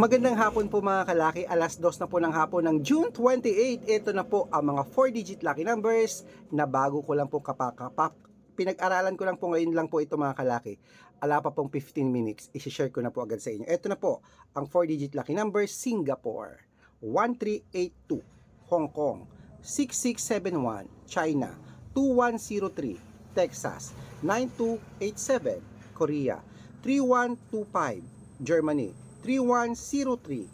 Magandang hapon po mga kalaki, alas dos na po ng hapon ng June 28. Ito na po ang mga 4-digit lucky numbers na bago ko lang po kapakapak. Pinag-aralan ko lang po ngayon lang po ito mga kalaki. Ala pa pong 15 minutes, isi-share ko na po agad sa inyo. Ito na po ang 4-digit lucky numbers, Singapore, 1382, Hong Kong, 6671, China, 2103, Texas, 9287, Korea, 3125, Germany, 3103,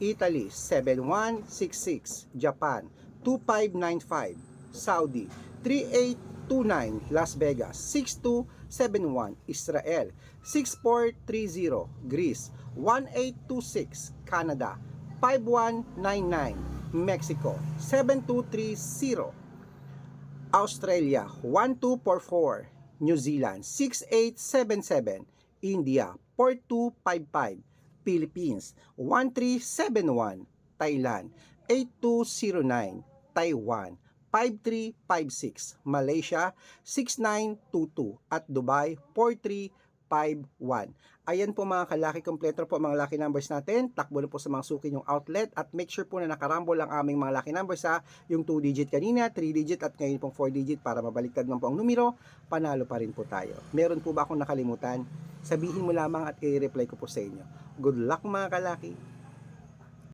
Italy 7166, Japan 2595, Saudi 3829, Las Vegas 6271, Israel 6430, Greece 1826, Canada 5199, Mexico 7230, Australia 1244, New Zealand 6877, India 4255, Philippines 1371, Thailand 8209, Taiwan 5356, Malaysia 6922 at Dubai 4351. Ayan po mga kalaki kompleto po mga lucky numbers natin. Takbo na po sa mga suki yung outlet at make sure po na nakarambol ang aming mga lucky numbers sa yung 2 digit kanina, 3 digit at ngayon pong 4 digit para mabaliktad man po ang numero, panalo pa rin po tayo. Meron po ba akong nakalimutan? Sabihin mo lamang at i-reply ko po sa inyo. Good luck mga kalaki!